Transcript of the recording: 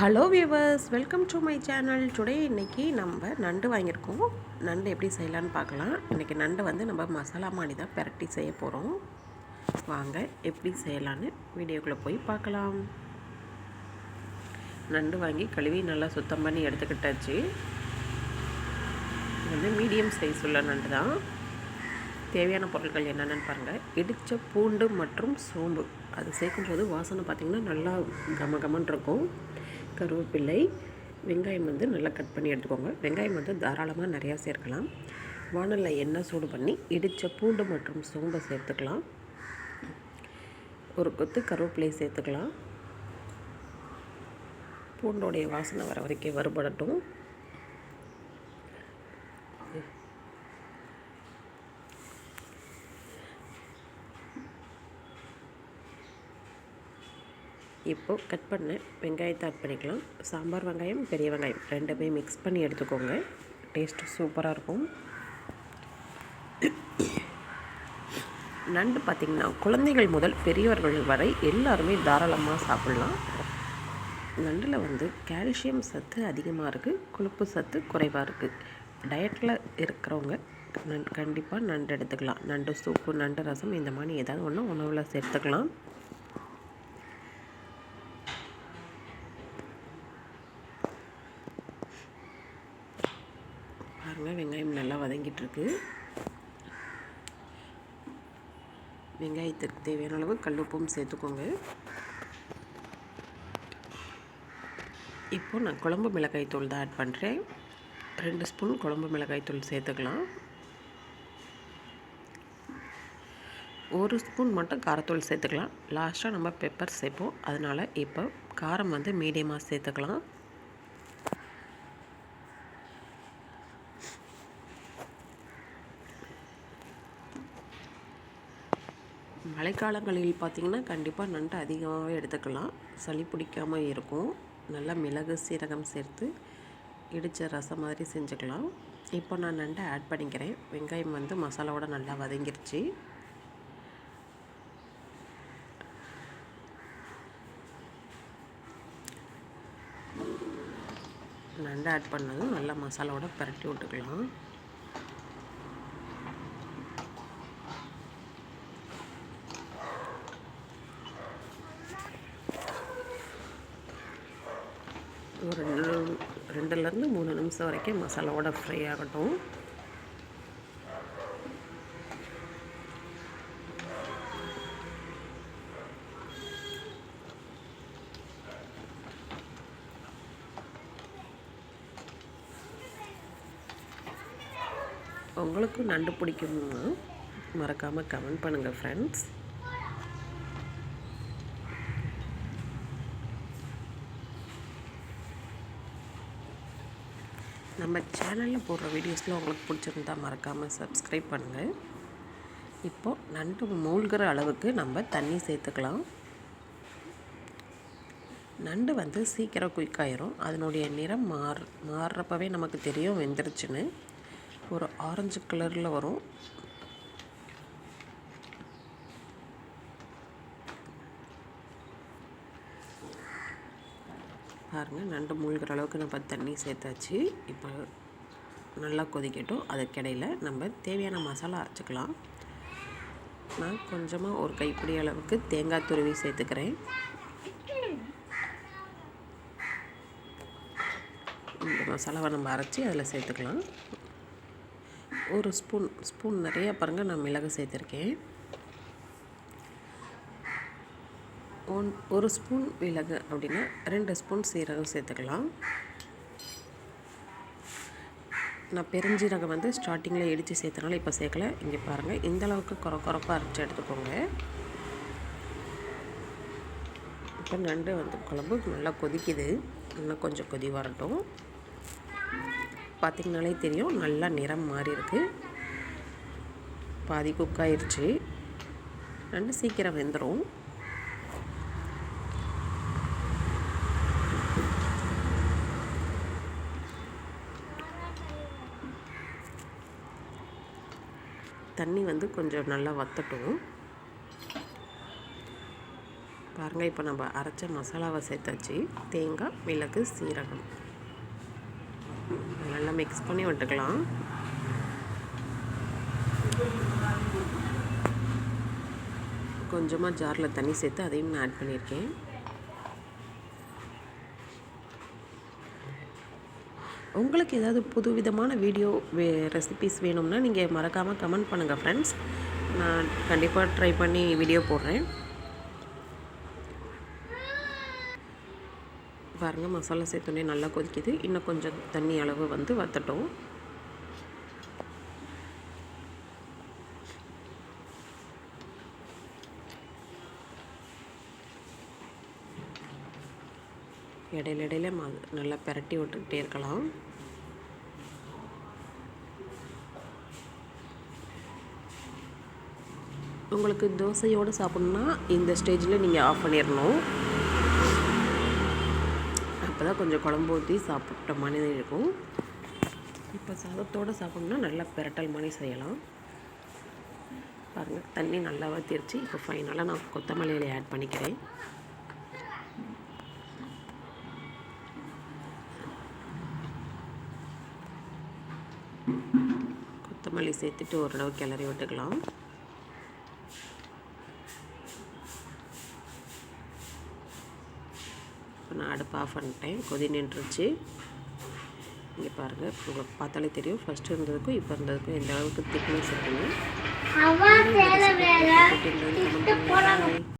Hello viewers welcome to my channel today இன்றைக்கி நம்ம நண்டு வாங்கியிருக்கோம். நண்டு எப்படி செய்யலான்னு பார்க்கலாம். இன்றைக்கி நண்டு வந்து நம்ம மசாலா மாடி தான் பெரட்டி செய்ய போகிறோம் வாங்க எப்படி செய்யலான்னு வீடியோக்குள்ளே போய் பார்க்கலாம். நண்டு வாங்கி கழுவி நல்லா சுத்தம் பண்ணி எடுத்துக்கிட்டாச்சு. இது வந்து மீடியம் சைஸ் உள்ள நண்டு தான். தேவையான பொருட்கள் என்னென்னு பாருங்கள் இடித்த பூண்டு மற்றும் சோம்பு. அது சேர்க்கும்போது வாசனை பார்த்திங்கன்னா நல்லா கம கமன்னு இருக்கும். கருவேப்பிலை வெங்காயம் வந்து நல்லா கட் பண்ணி எடுத்துக்கோங்க. வெங்காயம் வந்து தாராளமாக நிறையா சேர்க்கலாம். வானலில் எண்ணெய் சூடு பண்ணி இடித்த பூண்டு மற்றும் சோம்பை சேர்த்துக்கலாம். ஒரு கொத்து கருவேப்பிலை சேர்த்துக்கலாம். பூண்டோடைய வாசனை வர வரைக்கும் வறுபடட்டும். இப்போது கட் பண்ண வெங்காயத்தை ஆட் பண்ணிக்கலாம். சாம்பார் வெங்காயம் பெரிய வெங்காயம் ரெண்டுமே மிக்ஸ் பண்ணி எடுத்துக்கோங்க. டேஸ்ட்டு சூப்பராக இருக்கும். நண்டு பார்த்திங்கன்னா குழந்தைகள் முதல் பெரியவர்கள் வரை எல்லாருமே தாராளமாக சாப்பிட்லாம். நண்டில் வந்து கால்சியம் சத்து அதிகமாக இருக்குது கொழுப்பு சத்து குறைவாக இருக்குது டயட்டில் இருக்கிறவங்க நன் கண்டிப்பாக நண்டு எடுத்துக்கலாம். நண்டு சூப்பு நண்டு ரசம் இந்த மாதிரி ஏதாவது ஒன்று உணவில் சேர்த்துக்கலாம். பாருங்கள் வெங்காயம் நல்லா வதங்கிட்டுருக்கு. வெங்காயத்துக்கு தேவையான அளவு கல்லுப்பும் சேர்த்துக்கோங்க. இப்போது நான் குழம்பு மிளகாய் தூள் தான் ஆட் பண்ணுறேன் ரெண்டு ஸ்பூன் குழம்பு மிளகாய் தூள் சேர்த்துக்கலாம். ஒரு ஸ்பூன் மட்டும் காரத்தூள் சேர்த்துக்கலாம். லாஸ்ட்டாக நம்ம பெப்பர் சேர்ப்போம். அதனால் இப்போ காரம் வந்து மீடியமாக சேர்த்துக்கலாம். மழைக்காலங்களில் பார்த்திங்கன்னா கண்டிப்பாக நண்டு அதிகமாகவே எடுத்துக்கலாம். சளி பிடிக்காமல் இருக்கும். நல்லா மிளகு சீரகம் சேர்த்து இடித்த ரசம் மாதிரி செஞ்சுக்கலாம். இப்போ நான் நண்டை ஆட் பண்ணிக்கிறேன். வெங்காயம் வந்து மசாலாவோட நல்லா வதங்கிருச்சு. நண்டு ஆட் பண்ணதும் நல்லா மசாலாவோட பரட்டி விட்டுக்கலாம். ஒரு ரெண்டு ரெண்டுலேருந்து மூணு நிமிஷம் வரைக்கும் மசாலாவோட ஃப்ரை ஆகட்டும். உங்களுக்கும் நண்டு பிடிக்கும்னா மறக்காமல் கமெண்ட் பண்ணுங்கள் ஃப்ரெண்ட்ஸ் நம்ம சேனலில் போடுற வீடியோஸில் உங்களுக்கு பிடிச்சிருந்தா மறக்காமல் சப்ஸ்கிரைப் பண்ணுங்கள் இப்போது நண்டு மூழ்கிற அளவுக்கு நம்ம தண்ணி சேர்த்துக்கலாம். நண்டு வந்து சீக்கிரம் குயிக்காயிரும் அதனுடைய நிறம் மாறு மாறுறப்பவே நமக்கு தெரியும் வெந்துருச்சுன்னு. ஒரு ஆரஞ்சு கலரில் வரும். பாருங்கள் நண்டு மூழ்கிற அளவுக்கு நம்ம தண்ணி சேர்த்தாச்சு. இப்போ நல்லா கொதிக்கட்டும். அதுக்கிடையில் நம்ம தேவையான மசாலா அரைச்சிக்கலாம். நான் கொஞ்சமாக ஒரு கைப்பிடி அளவுக்கு தேங்காய் துருவி சேர்த்துக்கிறேன். இந்த மசாலாவை நம்ம அரைச்சி அதில் சேர்த்துக்கலாம். ஒரு ஸ்பூன் ஸ்பூன் நிறையா பாருங்கள் நான் மிளகு சேர்த்துருக்கேன். ஒன் ஒரு ஸ்பூன் மிளகு அப்படின்னா ரெண்டு ஸ்பூன் சீரகம் சேர்த்துக்கலாம். நான் பெருஞ்சீரகம் வந்து ஸ்டார்டிங்கில் இடித்து சேர்த்தனால இப்போ சேர்க்கல. இங்கே பாருங்கள் இந்த அளவுக்கு குறை குறைப்பாக அரைச்சி எடுத்துக்கோங்க. இப்போ நண்டு வந்து குழம்பு நல்லா கொதிக்குது. இன்னும் கொஞ்சம் கொதி வரட்டும். பார்த்திங்கனாலே தெரியும் நல்லா நிறம் மாறி இருக்குது பாதி குக் ஆயிடுச்சு நண்டு சீக்கிரம் வெந்துடும் தண்ணி வந்து கொஞ்சம் நல்லா வத்தட்டும். பாருங்கள் இப்போ நம்ம அரைச்ச மசாலாவை சேர்த்தாச்சு. தேங்காய் மிளகு சீரகம். நல்லா மிக்ஸ் பண்ணி விட்டுக்கலாம். கொஞ்சமாக ஜாரில் தண்ணி சேர்த்து அதையும் நான் ஆட் பண்ணியிருக்கேன். உங்களுக்கு ஏதாவது புது விதமான வீடியோ வே ரெசிபிஸ் வேணும்னா நீங்கள் மறக்காமல் கமெண்ட் பண்ணுங்கள் ஃப்ரெண்ட்ஸ் நான் கண்டிப்பாக ட்ரை பண்ணி வீடியோ போடுறேன். பாருங்கள் மசாலா சேர்த்தோன்னே நல்லா கொதிக்குது. இன்னும் கொஞ்சம் தண்ணி அளவு வந்து வத்தட்டும் இடையில இடையில நல்லா பெரட்டி விட்டுக்கிட்டே இருக்கலாம். உங்களுக்கு தோசையோடு சாப்பிட்ணுன்னா இந்த ஸ்டேஜில் நீங்கள் ஆஃப் பண்ணிடணும் அப்போ தான் கொஞ்சம் குழம்பு ஊற்றி சாப்பிட்ட மாதிரி இருக்கும். இப்போ சாதத்தோடு சாப்பிட்ணுன்னா நல்லா பிரட்டல் மாதிரி செய்யலாம். பாருங்கள் தண்ணி நல்லா வத்திருச்சு. இப்போ ஃபைனலாக நான் கொத்தமல்லியில் ஆட் பண்ணிக்கிறேன். கொத்தமல்லி சேர்த்துட்டு ஓரளவு கிளறி விட்டுக்கலாம். இப்போ நான் அடுப்பு ஆஃப் பண்ணிட்டேன். கொதி நின்றுச்சு இங்கே பாருங்கள் உங்களுக்கு பார்த்தாலே தெரியும். ஃபஸ்ட்டு இருந்ததுக்கும் இப்போ இருந்ததுக்கும் எந்த அளவுக்கு திக்னஸ் இருக்குன்னு.